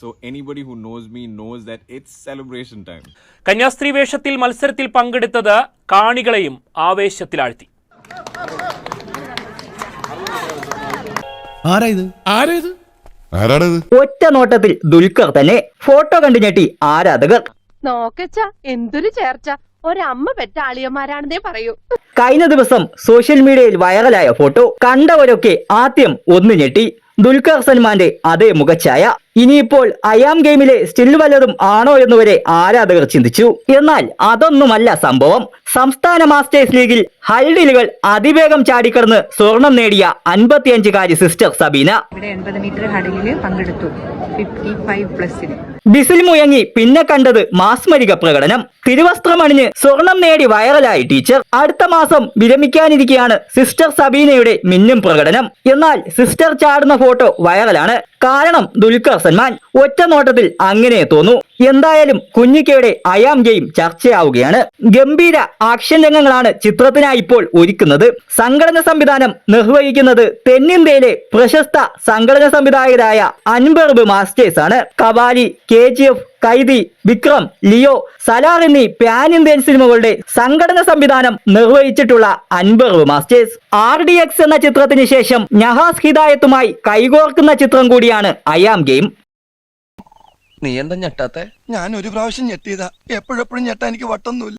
So anybody who knows me knows that it's celebration time കന്യാസ്ത്രീ വേഷത്തിൽ മത്സരത്തിൽ പങ്കെടുത്തത് കാണികളെയും ആവേശത്തിലാഴ്ത്തി. ഒറ്റ നോട്ടത്തിൽ ദുൽഖർ തന്നെ ഫോട്ടോ കണ്ടു ഞെട്ടി ആരാധകർ. നോക്കച്ച എന്തൊരു ചേർച്ച. ഒരമ്മ പെറ്റ ആളിയന്മാരാണെന്നേ പറയൂ. കഴിഞ്ഞ ദിവസം സോഷ്യൽ മീഡിയയിൽ വൈറലായ ഫോട്ടോ കണ്ടവരൊക്കെ ആദ്യം ഒന്ന് ഞെട്ടി. ദുൽഖർ സൽമാന്റെ അതേ മുഖച്ഛായ. ഇനിയിപ്പോൾ അയാം ഗെയിമിലെ സ്റ്റിൽ വല്ലതും ആണോ എന്നുവരെ ആരാധകർ ചിന്തിച്ചു. എന്നാൽ അതൊന്നുമല്ല സംഭവം. സംസ്ഥാന മാസ്റ്റേഴ്സ് ലീഗിൽ ഹൈഡിലുകൾ അതിവേഗം ചാടിക്കടന്ന് സ്വർണം നേടിയ അൻപത്തിയഞ്ചുകാരി സിസ്റ്റർ സബീന. മീറ്റർ ഹഡിലിൽ പങ്കെടുത്തു. ബിസിൽ മുയങ്ങി പിന്നെ കണ്ടത് മാസ്മരിക പ്രകടനം. തിരുവസ്ത്രമണിഞ്ഞ് സ്വർണം നേടി വൈറലായി ടീച്ചർ അടുത്ത മാസം വിരമിക്കാനിരിക്കെയാണ് സിസ്റ്റർ സബീനയുടെ മിന്നും പ്രകടനം. എന്നാൽ സിസ്റ്റർ ചാടുന്ന ഫോട്ടോ വൈറലാണ് കാരണം ദുൽഖർ സൽമാൻ. ഒറ്റ നോട്ടത്തിൽ അങ്ങനെ തോന്നു. എന്തായാലും കുഞ്ഞിക്കയുടെ അയാം ഗെയിം ചർച്ചയാവുകയാണ്. ഗംഭീര ആക്ഷൻ രംഗങ്ങളാണ് ചിത്രത്തിനായി ഇപ്പോൾ ഒരുക്കുന്നത്. സംഘടന സംവിധാനം നിർവഹിക്കുന്നത് തെന്നിന്ത്യയിലെ പ്രശസ്ത സംഘടന സംവിധായകരായ അൻബർബ് മാസ്റ്റേഴ്സ് ആണ്. Qawwali K G F Vikram Leo Salaar എന്നീ പാൻ ഇന്ത്യൻ സിനിമകളുടെ സംഘടന സംവിധാനം നിർവഹിച്ചിട്ടുള്ള Anbariv masters R D X എന്ന ചിത്രത്തിന് ശേഷം നഹാസ് ഹിദായത്തുമായി കൈകോർക്കുന്ന ചിത്രം കൂടിയാണ് അയാം ഗെയിം നീ എന്താ ഞെട്ടാത്തെ? ഞാൻ ഒരു പ്രാവശ്യം ഞെട്ടിയതാ. എപ്പോഴെപ്പോഴും ഞെട്ടാ എനിക്ക് വട്ടൊന്നുമില്ല.